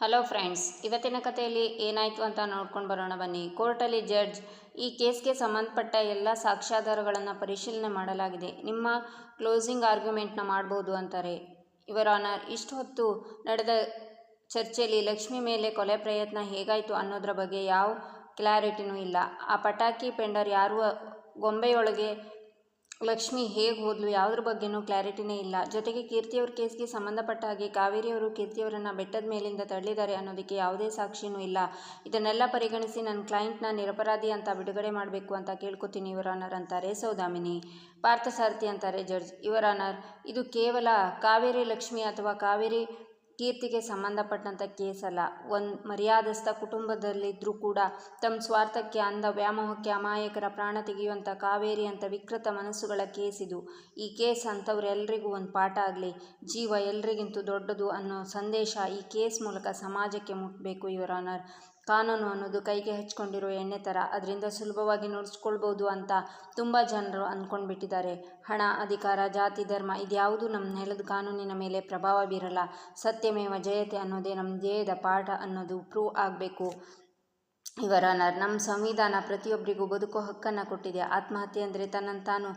Hello friends ಇವತ್ತಿನ ಕಥೆಯಲ್ಲಿ ಏನಾಯಿತು ಅಂತ ನೋಡ್ಕೊಂಡು ಬರೋಣ ಬನ್ನಿ. ಕೋರ್ಟಲ್ಲಿ ಜಡ್ಜ್ ಈ ಕೇಸ್ಗೆ ಸಂಬಂಧಪಟ್ಟ ಎಲ್ಲ ಸಾಕ್ಷ್ಯಾಧಾರಗಳನ್ನು ಪರಿಶೀಲನೆ ಮಾಡಲಾಗಿದೆ. ನಿಮ್ಮ ಕ್ಲೋಸಿಂಗ್ ಆರ್ಗ್ಯುಮೆಂಟ್ನ ಮಾಡ್ಬೋದು ಅಂತಾರೆ. ಇವರ ಆನರ್ ಇಷ್ಟು ಹೊತ್ತು ನಡೆದ ಚರ್ಚೆಯಲ್ಲಿ ಲಕ್ಷ್ಮಿ ಮೇಲೆ ಕೊಲೆ ಪ್ರಯತ್ನ ಹೇಗಾಯಿತು ಅನ್ನೋದ್ರ ಬಗ್ಗೆ ಯಾವ ಕ್ಲಾರಿಟಿನೂ ಇಲ್ಲ. ಆ ಪಟಾಕಿ ಪೆಂಡರ್ ಯಾರು, ಗೊಂಬೆಯೊಳಗೆ ಲಕ್ಷ್ಮಿ ಹೇಗೆ ಹೋದ್ಲು ಯಾವುದ್ರ ಬಗ್ಗೆನೂ ಕ್ಲಾರಿಟಿನೇ ಇಲ್ಲ. ಜೊತೆಗೆ ಕೀರ್ತಿಯವ್ರ ಕೇಸ್ಗೆ ಸಂಬಂಧಪಟ್ಟ ಹಾಗೆ ಕಾವೇರಿಯವರು ಕೀರ್ತಿಯವರನ್ನು ಬೆಟ್ಟದ ಮೇಲಿಂದ ತಳ್ಳಿದ್ದಾರೆ ಅನ್ನೋದಕ್ಕೆ ಯಾವುದೇ ಸಾಕ್ಷಿನೂ ಇಲ್ಲ. ಇದನ್ನೆಲ್ಲ ಪರಿಗಣಿಸಿ ನನ್ನ ಕ್ಲೈಂಟ್ನ ನಿರಪರಾಧಿ ಅಂತ ಬಿಡುಗಡೆ ಮಾಡಬೇಕು ಅಂತ ಕೇಳ್ಕೊತೀನಿ ಇವರ ಆನರ್ ಅಂತಾರೆ ಸೌದಾಮಿನಿ. ಪಾರ್ಥಸಾರಥಿ ಅಂತಾರೆ ಜಡ್ಜ್. ಇವರ ಆನರ್, ಇದು ಕೇವಲ ಕಾವೇರಿ ಲಕ್ಷ್ಮಿ ಅಥವಾ ಕಾವೇರಿ ಕೀರ್ತಿಗೆ ಸಂಬಂಧಪಟ್ಟಂಥ ಕೇಸಲ್ಲ. ಒಂದು ಮರ್ಯಾದಸ್ಥ ಕುಟುಂಬದಲ್ಲಿದ್ದರೂ ಕೂಡ ತಮ್ಮ ಸ್ವಾರ್ಥಕ್ಕೆ ಅಂದ ವ್ಯಾಮೋಹಕ್ಕೆ ಅಮಾಯಕರ ಪ್ರಾಣ ತೆಗೆಯುವಂಥ ಕಾವೇರಿ ಅಂತ ವಿಕೃತ ಮನಸ್ಸುಗಳ ಕೇಸ್ ಇದು. ಈ ಕೇಸ್ ಅಂಥವ್ರೆಲ್ರಿಗೂ ಒಂದು ಪಾಠ ಆಗಲಿ. ಜೀವ ಎಲ್ರಿಗಿಂತೂ ದೊಡ್ಡದು ಅನ್ನೋ ಸಂದೇಶ ಈ ಕೇಸ್ ಮೂಲಕ ಸಮಾಜಕ್ಕೆ ಮುಟ್ಟಬೇಕು ಇವರ ಆನರ್. ಕಾನೂನು ಅನ್ನೋದು ಕೈಗೆ ಹಚ್ಕೊಂಡಿರೋ ಎಣ್ಣೆ ಥರ ಅದರಿಂದ ಸುಲಭವಾಗಿ ನೋಡಿಸ್ಕೊಳ್ಬೋದು ಅಂತ ತುಂಬ ಜನರು ಅಂದ್ಕೊಂಡ್ಬಿಟ್ಟಿದ್ದಾರೆ ಹಣ, ಅಧಿಕಾರ, ಜಾತಿ, ಧರ್ಮ ಇದ್ಯಾವುದು ನಮ್ಮ ನೆಲದ ಕಾನೂನಿನ ಮೇಲೆ ಪ್ರಭಾವ ಬೀರಲ್ಲ. ಸತ್ಯಮೇವ ಜಯತೆ ಅನ್ನೋದೇ ನಮ್ಮ ಧ್ಯೇಯದ ಪಾಠ ಅನ್ನೋದು ಪ್ರೂವ್ ಆಗಬೇಕು. ಇವರ ನಮ್ಮ ಸಂವಿಧಾನ ಪ್ರತಿಯೊಬ್ಬರಿಗೂ ಬದುಕೋ ಹಕ್ಕನ್ನು ಕೊಟ್ಟಿದೆ. ಆತ್ಮಹತ್ಯೆ ಅಂದರೆ ತನ್ನನ್ನು ತಾನು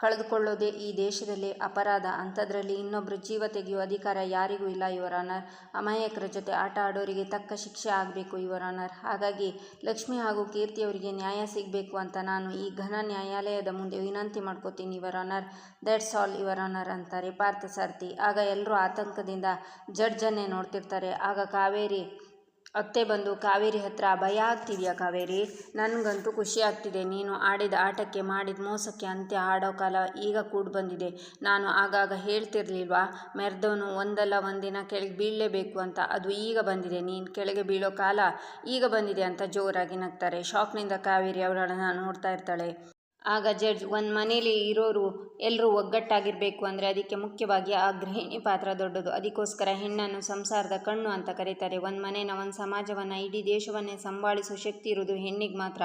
ಕಳೆದುಕೊಳ್ಳೋದೇ ಈ ದೇಶದಲ್ಲಿ ಅಪರಾಧ. ಅಂಥದ್ರಲ್ಲಿ ಇನ್ನೊಬ್ಬರು ಜೀವ ತೆಗೆಯುವ ಅಧಿಕಾರ ಯಾರಿಗೂ ಇಲ್ಲ ಇವರ ಆನರ್. ಅಮಾಯಕರ ಜೊತೆ ಆಟ ಆಡೋರಿಗೆ ತಕ್ಕ ಶಿಕ್ಷೆ ಆಗಬೇಕು ಇವರ ಆನರ್. ಹಾಗಾಗಿ ಲಕ್ಷ್ಮಿ ಹಾಗೂ ಕೀರ್ತಿಯವರಿಗೆ ನ್ಯಾಯ ಸಿಗಬೇಕು ಅಂತ ನಾನು ಈ ಘನ ನ್ಯಾಯಾಲಯದ ಮುಂದೆ ವಿನಂತಿ ಮಾಡ್ಕೋತೀನಿ ಇವರ ಆನರ್. ದಟ್ಸ್ ಆಲ್ ಇವರ ಆನರ್ ಅಂತಾರೆ ಪಾರ್ಥಸಾರಥಿ ಆಗ ಎಲ್ಲರೂ ಆತಂಕದಿಂದ ಜಡ್ಜನ್ನೇ ನೋಡ್ತಿರ್ತಾರೆ. ಆಗ ಕಾವೇರಿ ಅತ್ತೆ ಬಂದು, ಕಾವೇರಿ ಹತ್ರ ಭಯ ಆಗ್ತಿದೆಯಾ ಕಾವೇರಿ? ನನಗಂತೂ ಖುಷಿ ಆಗ್ತಿದೆ. ನೀನು ಆಡಿದ ಆಟಕ್ಕೆ ಮಾಡಿದ ಮೋಸಕ್ಕೆ ಅಂತ್ಯ ಆಡೋ ಕಾಲ ಈಗ ಕೂಡ ಬಂದಿದೆ. ನಾನು ಆಗಾಗ ಹೇಳ್ತಿರ್ಲಿಲ್ವಾ? ಮೆರೆದವನು ಒಂದಲ್ಲ ಒಂದಿನ ಕೆಳಗೆ ಬೀಳಲೇಬೇಕು ಅಂತ. ಅದು ಈಗ ಬಂದಿದೆ. ನೀನು ಕೆಳಗೆ ಬೀಳೋ ಕಾಲ ಈಗ ಬಂದಿದೆ ಅಂತ ಜೋರಾಗಿ ನಗ್ತಾರೆ. ಶಾಕ್ನಿಂದ ಕಾವೇರಿ ಅವಳನ್ನು ನೋಡ್ತಾ ಇರ್ತಾಳೆ. ಆಗ ಜಡ್ಜ್, ಒಂದು ಮನೇಲಿ ಇರೋರು ಎಲ್ಲರೂ ಒಗ್ಗಟ್ಟಾಗಿರಬೇಕು ಅಂದರೆ ಅದಕ್ಕೆ ಮುಖ್ಯವಾಗಿ ಆ ಗೃಹಿಣಿ ಪಾತ್ರ ದೊಡ್ಡದು. ಅದಕ್ಕೋಸ್ಕರ ಹೆಣ್ಣನ್ನು ಸಂಸಾರದ ಕಣ್ಣು ಅಂತ ಕರೀತಾರೆ. ಒಂದು ಮನೇನ, ಒಂದು ಸಮಾಜವನ್ನು, ಇಡೀ ದೇಶವನ್ನೇ ಸಂಭಾಳಿಸೋ ಶಕ್ತಿ ಇರೋದು ಹೆಣ್ಣಿಗೆ ಮಾತ್ರ.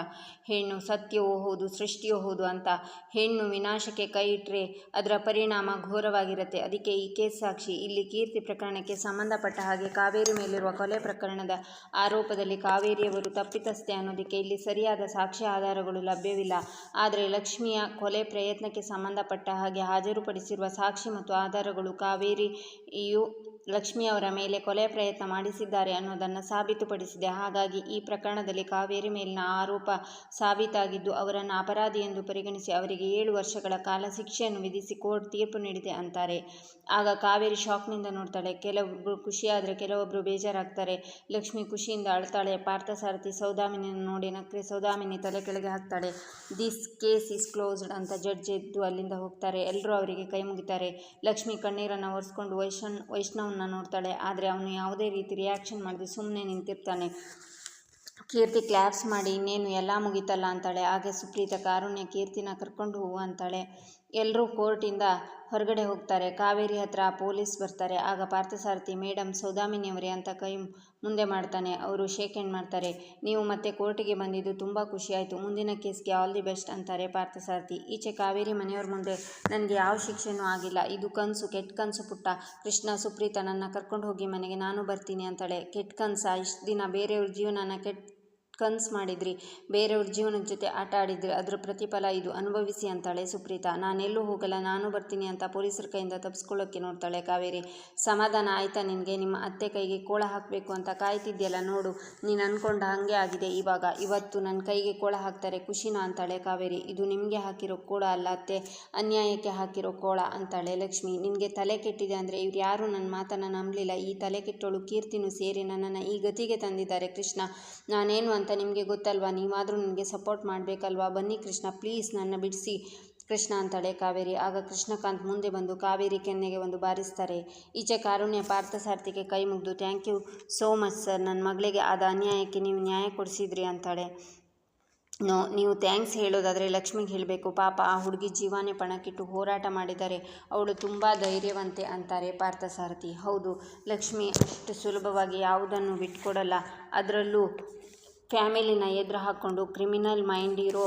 ಹೆಣ್ಣು ಸತ್ಯವೋ ಹೌದು, ಸೃಷ್ಟಿಯೋ ಹೌದು ಅಂತ ಹೆಣ್ಣು ವಿನಾಶಕ್ಕೆ ಕೈ ಇಟ್ಟರೆ ಅದರ ಪರಿಣಾಮ ಘೋರವಾಗಿರುತ್ತೆ. ಅದಕ್ಕೆ ಈ ಕೇಸ್ ಸಾಕ್ಷಿ ಇಲ್ಲಿ ಕೀರ್ತಿ ಪ್ರಕರಣಕ್ಕೆ ಸಂಬಂಧಪಟ್ಟ ಹಾಗೆ ಕಾವೇರಿ ಮೇಲಿರುವ ಕೊಲೆ ಪ್ರಕರಣದ ಆರೋಪದಲ್ಲಿ ಕಾವೇರಿಯವರು ತಪ್ಪಿತಸ್ಥೆ ಅನ್ನೋದಕ್ಕೆ ಇಲ್ಲಿ ಸರಿಯಾದ ಸಾಕ್ಷ್ಯ ಆಧಾರಗಳು ಲಭ್ಯವಿಲ್ಲ. ಆದರೆ ಲಕ್ಷ್ಮಿಯ ಕೊಲೆ ಪ್ರಯತ್ನಕ್ಕೆ ಸಂಬಂಧಪಟ್ಟ ಹಾಗೆ ಹಾಜರುಪಡಿಸಿರುವ ಸಾಕ್ಷಿ ಮತ್ತು ಆಧಾರಗಳು ಕಾವೇರಿಯು ಲಕ್ಷ್ಮಿಯವರ ಮೇಲೆ ಕೊಲೆ ಪ್ರಯತ್ನ ಮಾಡಿಸಿದ್ದಾರೆ ಅನ್ನೋದನ್ನು ಸಾಬೀತುಪಡಿಸಿದೆ. ಹಾಗಾಗಿ ಈ ಪ್ರಕರಣದಲ್ಲಿ ಕಾವೇರಿ ಮೇಲಿನ ಆರೋಪ ಸಾಬೀತಾಗಿದ್ದು, ಅವರನ್ನು ಅಪರಾಧಿ ಎಂದು ಪರಿಗಣಿಸಿ ಅವರಿಗೆ ಏಳು ವರ್ಷಗಳ ಕಾಲ ಶಿಕ್ಷೆಯನ್ನು ವಿಧಿಸಿ ಕೋರ್ಟ್ ತೀರ್ಪು ನೀಡಿದೆ ಅಂತಾರೆ. ಆಗ ಕಾವೇರಿ ಶಾಕ್ನಿಂದ ನೋಡ್ತಾಳೆ ಕೆಲವೊಬ್ಬರು ಖುಷಿಯಾದರೆ ಕೆಲವೊಬ್ಬರು ಬೇಜಾರಾಗ್ತಾರೆ. ಲಕ್ಷ್ಮಿ ಖುಷಿಯಿಂದ ಅಳ್ತಾಳೆ, ಪಾರ್ಥಸಾರಥಿ ಸೌದಾಮಿನಿಯನ್ನು ನೋಡಿ ನಕ್ರೆ ಸೌದಾಮಿನಿ ತಲೆ ಕೆಳಗೆ ಹಾಕ್ತಾಳೆ. ದಿಸ್ ಕೇಸ್ ಇಸ್ ಕ್ಲೋಸ್ಡ್ ಅಂತ ಜಡ್ಜ್ ಎದ್ದು ಅಲ್ಲಿಂದ ಹೋಗ್ತಾರೆ. ಎಲ್ಲರೂ ಅವರಿಗೆ ಕೈ ಮುಗಿತಾರೆ ಲಕ್ಷ್ಮಿ ಕಣ್ಣೀರನ್ನು ಒರೆಸ್ಕೊಂಡು ವೈಷ್ಣವ್ ವೈಷ್ಣವನ್ನ ನೋಡ್ತಾಳೆ. ಆದರೆ ಅವನು ಯಾವುದೇ ರೀತಿ ರಿಯಾಕ್ಷನ್ ಮಾಡದೆ ಸುಮ್ಮನೆ ನಿಂತಿರ್ತಾನೆ. ಕೀರ್ತಿ ಕ್ಲ್ಯಾಪ್ಸ್ ಮಾಡಿ, ಇನ್ನೇನು ಎಲ್ಲ ಮುಗಿತಲ್ಲ ಅಂತಾಳೆ. ಆಗ ಸುಪ್ರೀತ ಕಾರುಣ್ಯ ಕೀರ್ತಿನ ಕರ್ಕೊಂಡು ಹೋಗು ಅಂತಾಳೆ. ಎಲ್ಲರೂ ಕೋರ್ಟಿಂದ ಹೊರಗಡೆ ಹೋಗ್ತಾರೆ. ಕಾವೇರಿ ಹತ್ರ ಪೊಲೀಸ್ ಬರ್ತಾರೆ. ಆಗ ಪಾರ್ಥಸಾರಥಿ ಮೇಡಮ್ ಸೌದಾಮಿನಿಯವರೇ ಅಂತ ಕೈ ಮುಂದೆ ಮಾಡ್ತಾನೆ. ಅವರು ಶೇಕ್ ಹ್ಯಾಂಡ್ ಮಾಡ್ತಾರೆ. ನೀವು ಮತ್ತೆ ಕೋರ್ಟಿಗೆ ಬಂದಿದ್ದು ತುಂಬ ಖುಷಿಯಾಯಿತು ಮುಂದಿನ ಕೇಸ್ಗೆ ಆಲ್ ದಿ ಬೆಸ್ಟ್ ಅಂತಾರೆ ಪಾರ್ಥಸಾರಥಿ. ಈಚೆ ಕಾವೇರಿ ಮನೆಯವ್ರ ಮುಂದೆ ನನಗೆ ಯಾವ ಶಿಕ್ಷೆನೂ ಆಗಿಲ್ಲ. ಇದು ಕನಸು, ಕೆಟ್ಟ ಕನಸು ಪುಟ್ಟ. ಕೃಷ್ಣ, ಸುಪ್ರೀತ ನನ್ನ ಕರ್ಕೊಂಡು ಹೋಗಿ ಮನೆಗೆ ನಾನು ಬರ್ತೀನಿ ಅಂತಾಳೆ. ಕೆಟ್ಟ ಕನಸ? ಇಷ್ಟು ದಿನ ಬೇರೆಯವ್ರ ಜೀವನನ ಕೆಟ್ಟ ಕನ್ಸು ಮಾಡಿದ್ರಿ. ಬೇರೆಯವ್ರ ಜೀವನದ ಜೊತೆ ಆಟ ಆಡಿದ್ರಿ. ಅದರ ಪ್ರತಿಫಲ ಇದು. ಅನುಭವಿಸಿ ಅಂತಾಳೆ ಸುಪ್ರೀತಾ. ನಾನೆಲ್ಲೂ ಹೋಗಲ್ಲ. ನಾನು ಬರ್ತೀನಿ ಅಂತ ಪೊಲೀಸರ ಕೈಯಿಂದ ತಪ್ಪಿಸ್ಕೊಳ್ಳೋಕ್ಕೆ ನೋಡ್ತಾಳೆ ಕಾವೇರಿ. ಸಮಾಧಾನ ಆಯ್ತಾ ನಿನಗೆ? ನಿಮ್ಮ ಅತ್ತೆ ಕೈಗೆ ಕೋಳ ಹಾಕಬೇಕು ಅಂತ ಕಾಯ್ತಿದ್ಯಲ್ಲ ನೋಡು. ನೀನು ಅನ್ಕೊಂಡ ಹಾಗೆ ಆಗಿದೆ ಇವಾಗ. ಇವತ್ತು ನನ್ನ ಕೈಗೆ ಕೋಳ ಹಾಕ್ತಾರೆ ಖುಷಿನ ಅಂತಾಳೆ ಕಾವೇರಿ. ಇದು ನಿಮಗೆ ಹಾಕಿರೋ ಕೋಳ ಅಲ್ಲ ಅತ್ತೆ. ಅನ್ಯಾಯಕ್ಕೆ ಹಾಕಿರೋ ಕೋಳ ಅಂತಾಳೆ ಲಕ್ಷ್ಮಿ. ನಿನಗೆ ತಲೆ ಕೆಟ್ಟಿದೆ ಅಂದರೆ ಇವ್ರು ಯಾರೂ ನನ್ನ ಮಾತನ್ನು ನಂಬಲಿಲ್ಲ. ಈ ತಲೆ ಕೆಟ್ಟೋಳು ಕೀರ್ತಿನೂ ಸೇರಿ ನನ್ನನ್ನು ಈ ಗತಿಗೆ ತಂದಿದ್ದಾರೆ ಕೃಷ್ಣ. ನಾನೇನು ಅಂತ ನಿಮಗೆ ಗೊತ್ತಲ್ವಾ? ನೀವಾದರೂ ನನಗೆ ಸಪೋರ್ಟ್ ಮಾಡಬೇಕಲ್ವಾ? ಬನ್ನಿ ಕೃಷ್ಣ ಪ್ಲೀಸ್ ನನ್ನ ಬಿಡಿಸಿ ಕೃಷ್ಣ ಅಂತಾಳೆ ಕಾವೇರಿ. ಆಗ ಕೃಷ್ಣಕಾಂತ್ ಮುಂದೆ ಬಂದು ಕಾವೇರಿ ಕೆನ್ನೆಗೆ ಒಂದು ಬಾರಿಸ್ತಾರೆ. ಈಚೆ ಕಾರುಣ್ಯ ಪಾರ್ಥಸಾರಥಿಗೆ ಕೈ ಮುಗಿದು thank you so much sir ನನ್ನ ಮಗಳಿಗೆ ಆದ ಅನ್ಯಾಯಕ್ಕೆ ನೀವು ನ್ಯಾಯ ಕೊಡಿಸಿದ್ರಿ ಅಂತಾಳೆ. ನೋ, ನೀವು ಥ್ಯಾಂಕ್ಸ್ ಹೇಳೋದಾದರೆ ಲಕ್ಷ್ಮಿಗೆ ಹೇಳಬೇಕು. ಪಾಪ ಆ ಹುಡುಗಿ ಜೀವಾನೇ ಪಣಕ್ಕಿಟ್ಟು ಹೋರಾಟ ಮಾಡಿದ್ದಾರೆ ಅವಳು ತುಂಬ ಧೈರ್ಯವಂತೆ ಅಂತಾರೆ ಪಾರ್ಥಸಾರಥಿ ಹೌದು ಲಕ್ಷ್ಮಿ, ಅಷ್ಟು ಸುಲಭವಾಗಿ ಯಾವುದನ್ನು ಬಿಟ್ಕೊಡಲ್ಲ. ಅದರಲ್ಲೂ ಫ್ಯಾಮಿಲಿನ ಎದುರು ಹಾಕ್ಕೊಂಡು ಕ್ರಿಮಿನಲ್ ಮೈಂಡ್ ಇರೋ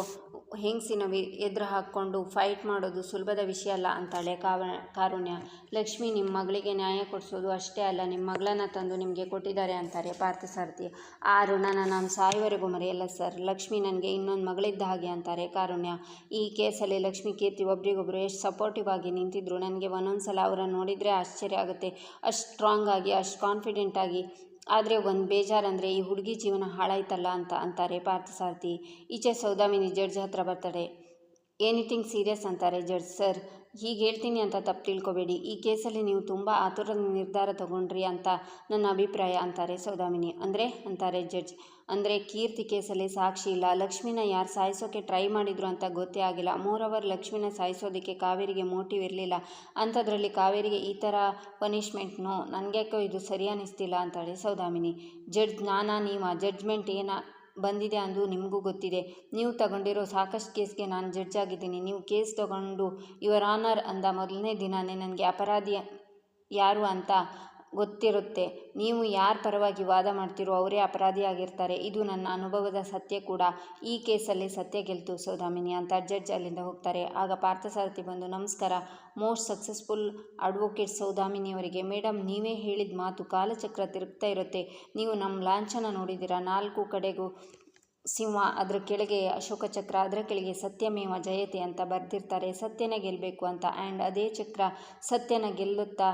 ಹೆಂಗಸಿನ ವಿ, ಎದುರು ಹಾಕ್ಕೊಂಡು ಫೈಟ್ ಮಾಡೋದು ಸುಲಭದ ವಿಷಯ ಅಲ್ಲ, ಅಂತಾಳೆ ಕಾವ, ಕಾರುಣ್ಯ. ಲಕ್ಷ್ಮಿ ನಿಮ್ಮ ಮಗಳಿಗೆ ನ್ಯಾಯ ಕೊಡಿಸೋದು ಅಷ್ಟೇ ಅಲ್ಲ ನಿಮ್ಮ ಮಗಳನ್ನ ತಂದು ನಿಮಗೆ ಕೊಟ್ಟಿದ್ದಾರೆ ಅಂತಾರೆ ಪಾರ್ಥಸಾರಥಿ ಆ ಋಣನ ನಾನು ಸಾಯುವರೆಗೂ ಮರೆಯಲ್ಲ ಸರ್. ಲಕ್ಷ್ಮಿ ನನಗೆ ಇನ್ನೊಂದು ಮಗಳಿದ್ದ ಹಾಗೆ ಅಂತಾರೆ ಕಾರುಣ್ಯ. ಈ ಕೇಸಲ್ಲಿ ಲಕ್ಷ್ಮಿ, ಕೀರ್ತಿ ಒಬ್ರಿಗೊಬ್ರು ಎಷ್ಟು ಸಪೋರ್ಟಿವ್ ಆಗಿ ನಿಂತಿದ್ರು. ನನಗೆ ಒಂದೊಂದು ಸಲ ಅವರನ್ನು ನೋಡಿದರೆ ಆಶ್ಚರ್ಯ ಆಗುತ್ತೆ. ಅಷ್ಟು ಸ್ಟ್ರಾಂಗ್ ಆಗಿ, ಅಷ್ಟು ಕಾನ್ಫಿಡೆಂಟ್ ಆಗಿ. ಆದರೆ ಒಂದು ಬೇಜಾರಂದರೆ ಈ ಹುಡುಗಿ ಜೀವನ ಹಾಳಾಯ್ತಲ್ಲ ಅಂತ ಅಂತಾರೆ ಪಾರ್ಥಸಾರಥಿ ಈಚೆ ಸೌದಾಮಿನಿ ಜಡ್ಜ್ ಹತ್ರ ಬರ್ತಾರೆ ಎನಿಥಿಂಗ್ ಸೀರಿಯಸ್ ಅಂತಾರೆ ಜಡ್ಜ್ ಸರ್. ಹೀಗೆ ಹೇಳ್ತೀನಿ ಅಂತ ತಪ್ಪು ತಿಳ್ಕೊಬೇಡಿ. ಈ ಕೇಸಲ್ಲಿ ನೀವು ತುಂಬ ಆತುರದ ನಿರ್ಧಾರ ತಗೊಂಡ್ರಿ ಅಂತ ನನ್ನ ಅಭಿಪ್ರಾಯ ಅಂತಾರೆ ಸೌದಾಮಿನಿ. ಅಂದರೆ? ಅಂತಾರೆ ಜಡ್ಜ್. ಅಂದರೆ ಕೀರ್ತಿ ಕೇಸಲ್ಲಿ ಸಾಕ್ಷಿ ಇಲ್ಲ. ಲಕ್ಷ್ಮಿನ ಯಾರು ಸಾಯಿಸೋಕೆ ಟ್ರೈ ಮಾಡಿದ್ರು ಅಂತ ಗೊತ್ತೇ ಆಗಿಲ್ಲ. ಮೋರವರ್ ಲಕ್ಷ್ಮಿನ ಸಾಯಿಸೋದಕ್ಕೆ ಕಾವೇರಿಗೆ ಮೋಟಿವ್ ಇರಲಿಲ್ಲ. ಅಂಥದ್ರಲ್ಲಿ ಕಾವೇರಿಗೆ ಈ ಥರ ಪನಿಷ್ಮೆಂಟ್ನು ನನಗ್ಯಾಕೋ ಇದು ಸರಿ ಅನ್ನಿಸ್ತಿಲ್ಲ ಅಂತಾಳೆ ಸೌದಾಮಿನಿ. ಜಡ್ಜ್, ನಾನಾ ನೀವಾ? ಜಡ್ಜ್ಮೆಂಟ್ ಏನ ಬಂದಿದೆ ಅಂದು ನಿಮಗೂ ಗೊತ್ತಿದೆ. ನೀವು ತಗೊಂಡಿರೋ ಸಾಕಷ್ಟು ಕೇಸ್ಗೆ ನಾನು ಜಡ್ಜ್ ಆಗಿದ್ದೀನಿ. ನೀವು ಕೇಸ್ ತಗೊಂಡು ಯುವರ್ ಆನರ್ ಅಂದ ಮೊದಲನೇ ದಿನವೇ ನನಗೆ ಅಪರಾಧಿ ಯಾರು ಅಂತ ಗೊತ್ತಿರುತ್ತೆ. ನೀವು ಯಾರ ಪರವಾಗಿ ವಾದ ಮಾಡ್ತೀರೋ ಅವರೇ ಅಪರಾಧಿಯಾಗಿರ್ತಾರೆ. ಇದು ನನ್ನ ಅನುಭವದ ಸತ್ಯ ಕೂಡ. ಈ ಕೇಸಲ್ಲಿ ಸತ್ಯ ಗೆಲ್ತು, ಸೌದಾಮಿನಿ ಅಂತ ಜಡ್ಜ್ ಅಲ್ಲಿಂದ ಹೋಗ್ತಾರೆ. ಆಗ ಪಾರ್ಥಸಾರಥಿ ಬಂದು, ನಮಸ್ಕಾರ. ಮೋಸ್ಟ್ ಸಕ್ಸಸ್ಫುಲ್ ಅಡ್ವೊಕೇಟ್ ಸೌದಾಮಿನಿಯವರಿಗೆ ಮೇಡಮ್ ನೀವೇ ಹೇಳಿದ ಮಾತು ಕಾಲಚಕ್ರ ತಿರುಗ್ತಾ ಇರುತ್ತೆ. ನೀವು ನಮ್ಮ ಲಾಂಛನ ನೋಡಿದ್ದೀರಾ ನಾಲ್ಕು ಕಡೆಗೂ ಸಿಂಹ, ಅದರ ಕೆಳಗೆ ಅಶೋಕ ಚಕ್ರ ಅದರ ಕೆಳಗೆ ಸತ್ಯಮೇವ ಜಯತೆ ಅಂತ ಬರೆದಿರ್ತಾರೆ. ಸತ್ಯನ ಗೆಲ್ಲಬೇಕು ಅಂತ. ಆ್ಯಂಡ್ ಅದೇ ಚಕ್ರ ಸತ್ಯನ ಗೆಲ್ಲುತ್ತಾ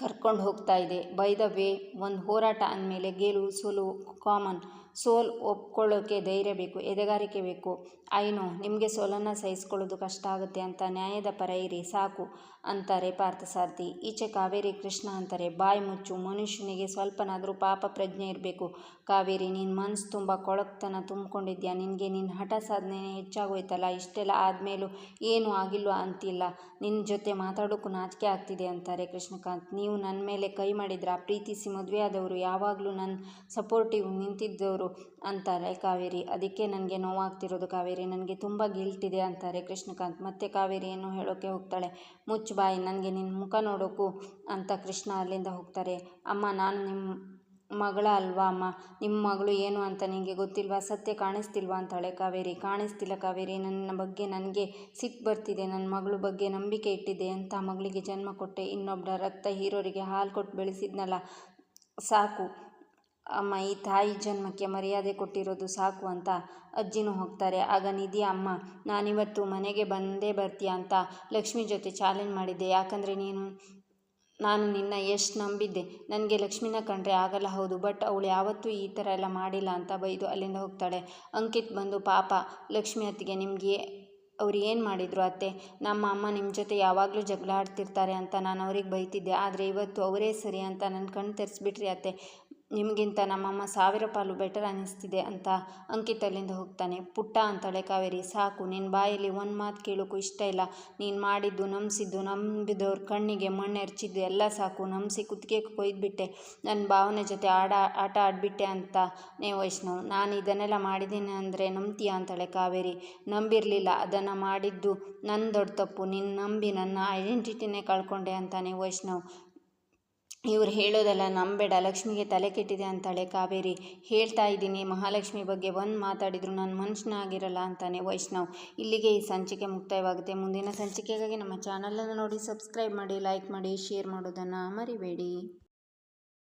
ಕರ್ಕೊಂಡು ಹೋಗ್ತಾ ಇದೆ. ಬೈ ದ ವೇ, ಒಂದು ಹೋರಾಟ ಅಂದಮೇಲೆ ಗೆಲುವು, ಸೋಲು, ಕಾಮನ್. ಸೋಲ್ ಒಪ್ಕೊಳ್ಳೋಕೆ ಧೈರ್ಯ ಬೇಕು, ಎದೆಗಾರಿಕೆ ಬೇಕು. ಐನೋ ನಿಮಗೆ ಸೋಲನ್ನು ಸಹಿಸ್ಕೊಳ್ಳೋದು ಕಷ್ಟ ಆಗುತ್ತೆ ಅಂತ ನ್ಯಾಯದ ಪರ ಇರಿ, ಸಾಕು. ಅಂತಾರೆ ಪಾರ್ಥಸಾರಥಿ. ಈಚೆ ಕಾವೇರಿ ಕೃಷ್ಣ ಅಂತಾರೆ, ಬಾಯಿ ಮುಚ್ಚು, ಮನುಷ್ಯನಿಗೆ ಸ್ವಲ್ಪನಾದರೂ ಪಾಪ ಪ್ರಜ್ಞೆ ಇರಬೇಕು. ಕಾವೇರಿ ನಿನ್ನ ಮನಸ್ಸು ತುಂಬ ಕೊಳಕ್ತನ ತುಂಬಿಕೊಂಡಿದ್ಯಾ? ನಿನಗೆ ನಿನ್ನ ಹಠ ಸಾಧನೆ ಹೆಚ್ಚಾಗೋಯ್ತಲ್ಲ? ಇಷ್ಟೆಲ್ಲ ಆದಮೇಲೂ ಏನು ಆಗಿಲ್ವ ಅಂತಿಲ್ಲ. ನಿನ್ನ ಜೊತೆ ಮಾತಾಡೋಕ್ಕೂ ನಾಚಿಕೆ ಆಗ್ತಿದೆ ಅಂತಾರೆ ಕೃಷ್ಣಕಾಂತ್. ನೀವು ನನ್ನ ಮೇಲೆ ಕೈ ಮಾಡಿದ್ರ? ಪ್ರೀತಿಸಿ ಮದುವೆ ಆದವರು ಯಾವಾಗಲೂ ನನ್ನ ಸಪೋರ್ಟಿವ್ ನಿಂತಿದ್ದವರು ಅಂತಾರೆ ಕಾವೇರಿ. ಅದಕ್ಕೆ ನನಗೆ ನೋವಾಗ್ತಿರೋದು ಕಾವೇರಿ. ನನಗೆ ತುಂಬ ಗಿಲ್ಟ್ ಇದೆ ಅಂತಾರೆ ಕೃಷ್ಣಕಾಂತ್. ಮತ್ತೆ ಕಾವೇರಿ ಏನು ಹೇಳೋಕ್ಕೆ ಹೋಗ್ತಾಳೆ. ಮುಚ್ಚು ಬಾಯಿ, ನನಗೆ ನಿನ್ನ ಮುಖ ನೋಡೋಕು ಅಂತ ಕೃಷ್ಣ ಅಲ್ಲಿಂದ ಹೋಗ್ತಾರೆ. ಅಮ್ಮ, ನಾನು ನಿಮ್ಮ ಮಗಳ ಅಲ್ವಾ ಅಮ್ಮ? ನಿಮ್ಮ ಮಗಳು ಏನು ಅಂತ ನಿನಗೆ ಗೊತ್ತಿಲ್ವಾ? ಸತ್ಯ ಕಾಣಿಸ್ತಿಲ್ವಾ ಅಂತಾಳೆ ಕಾವೇರಿ. ಕಾಣಿಸ್ತಿಲ್ಲ ಕಾವೇರಿ, ನನ್ನ ಬಗ್ಗೆ ನನಗೆ ಸಿಟ್ಟು ಬರ್ತಿದೆ ನನ್ನ ಮಗಳ ಬಗ್ಗೆ ನಂಬಿಕೆ ಇಟ್ಟಿದೆ ಅಂತ ಮಗಳಿಗೆ ಜನ್ಮ ಕೊಟ್ಟೆ. ಇನ್ನೊಬ್ಬರ ರಕ್ತ ಹೀರೋರಿಗೆ ಹಾಲು ಕೊಟ್ಟು ಬೆಳೆಸಿದ್ನಲ್ಲ, ಸಾಕು. ಅಮ್ಮ, ಈ ತಾಯಿ ಜನ್ಮಕ್ಕೆ ಮರ್ಯಾದೆ ಕೊಟ್ಟಿರೋದು ಸಾಕು ಅಂತ ಅಜ್ಜಿನೂ ಹೋಗ್ತಾರೆ. ಆಗ ನಿಧಿ, ಅಮ್ಮ, ನಾನಿವತ್ತು ಮನೆಗೆ ಬಂದೇ ಬರ್ತೀಯ ಅಂತ ಲಕ್ಷ್ಮಿ ಜೊತೆ ಚಾಲೆಂಜ್ ಮಾಡಿದ್ದೆ. ಯಾಕಂದರೆ ನೀನು, ನಾನು ನಿನ್ನ ಎಷ್ಟು ನಂಬಿದ್ದೆ. ನನಗೆ ಲಕ್ಷ್ಮಿನ ಕಂಡ್ರೆ ಆಗಲ್ಲ ಹೌದು, ಬಟ್ ಅವಳು ಯಾವತ್ತೂ ಈ ಥರ ಎಲ್ಲ ಮಾಡಿಲ್ಲ ಅಂತ ಬೈದು ಅಲ್ಲಿಂದ ಹೋಗ್ತಾಳೆ. ಅಂಕಿತ್ ಬಂದು, ಪಾಪ, ಲಕ್ಷ್ಮಿ ಅತ್ತಿಗೆ ನಿಮಗೆ ಅವ್ರು ಏನು ಮಾಡಿದರು ಅತ್ತೆ? ನಮ್ಮ ಅಮ್ಮ ನಿಮ್ಮ ಜೊತೆ ಯಾವಾಗಲೂ ಜಗಳ ಆಡ್ತಿರ್ತಾರೆ ಅಂತ ನಾನು ಅವ್ರಿಗೆ ಬೈತಿದ್ದೆ. ಆದರೆ ಇವತ್ತು ಅವರೇ ಸರಿ ಅಂತ ನನ್ನ ಕಣ್ಣು ತೆರೆಸ್ಬಿಟ್ರಿ ಅತ್ತೆ. ನಿಮಗಿಂತ ನಮ್ಮಮ್ಮ ಸಾವಿರ ಪಾಲು ಬೆಟರ್ ಅನ್ನಿಸ್ತಿದೆ ಅಂತ ಅಂಕಿತಲ್ಲಿಂದ ಹೋಗ್ತಾನೆ. ಪುಟ್ಟ ಅಂತಾಳೆ ಕಾವೇರಿ, ಸಾಕು ನಿನ್ನ ಬಾಯಲ್ಲಿ ಒಂದು ಮಾತು ಕೇಳೋಕ್ಕೂ ಇಷ್ಟ ಇಲ್ಲ. ನೀನು ಮಾಡಿದ್ದು, ನಂಬಿಸಿದ್ದು ನಂಬಿದವ್ರ ಕಣ್ಣಿಗೆ ಮಣ್ಣು ಎರಚಿದ್ದು ಎಲ್ಲ ಸಾಕು. ನಂಬಿಸಿ ಕುತ್ತಿಗೆ ಕೊಯ್ದುಬಿಟ್ಟೆ. ನನ್ನ ಭಾವನೆ ಜೊತೆ ಆಡ, ಆಟ ಆಡಿಬಿಟ್ಟೆ ಅಂತ ನೇ ವೈಷ್ಣವ್. ನಾನು ಇದನ್ನೆಲ್ಲ ಮಾಡಿದ್ದೀನಿ ಅಂದರೆ ನಂಬ್ತೀಯ ಅಂತಾಳೆ ಕಾವೇರಿ. ನಂಬಿರಲಿಲ್ಲ. ಅದನ್ನು ಮಾಡಿದ್ದು ನನ್ನ ದೊಡ್ಡ ತಪ್ಪು. ನಿನ್ನ ನಂಬಿ ನನ್ನ ಐಡೆಂಟಿಟಿನೇ ಕಳ್ಕೊಂಡೆ ಅಂತಾನೆ ವೈಷ್ಣವ್. ಇವ್ರು ಹೇಳೋದೆಲ್ಲ, ನಂಬೇಡ, ಲಕ್ಷ್ಮಿಗೆ ತಲೆ ಕೆಟ್ಟಿದೆ ಅಂತಾಳೆ ಕಾವೇರಿ. ಹೇಳ್ತಾ ಇದ್ದೀನಿ, ಮಹಾಲಕ್ಷ್ಮಿ ಬಗ್ಗೆ ಒಂದು ಮಾತಾಡಿದ್ರು ನಾನು ಮನುಷ್ಯನಾಗಿರಲ್ಲ ಅಂತಾನೆ ವೈಷ್ಣವ್. ಇಲ್ಲಿಗೆ ಈ ಸಂಚಿಕೆ ಮುಕ್ತಾಯವಾಗುತ್ತೆ. ಮುಂದಿನ ಸಂಚಿಕೆಗಾಗಿ ನಮ್ಮ ಚಾನಲನ್ನು ನೋಡಿ, ಸಬ್ಸ್ಕ್ರೈಬ್ ಮಾಡಿ, ಲೈಕ್ ಮಾಡಿ, ಶೇರ್ ಮಾಡೋದನ್ನು ಮರಿಬೇಡಿ.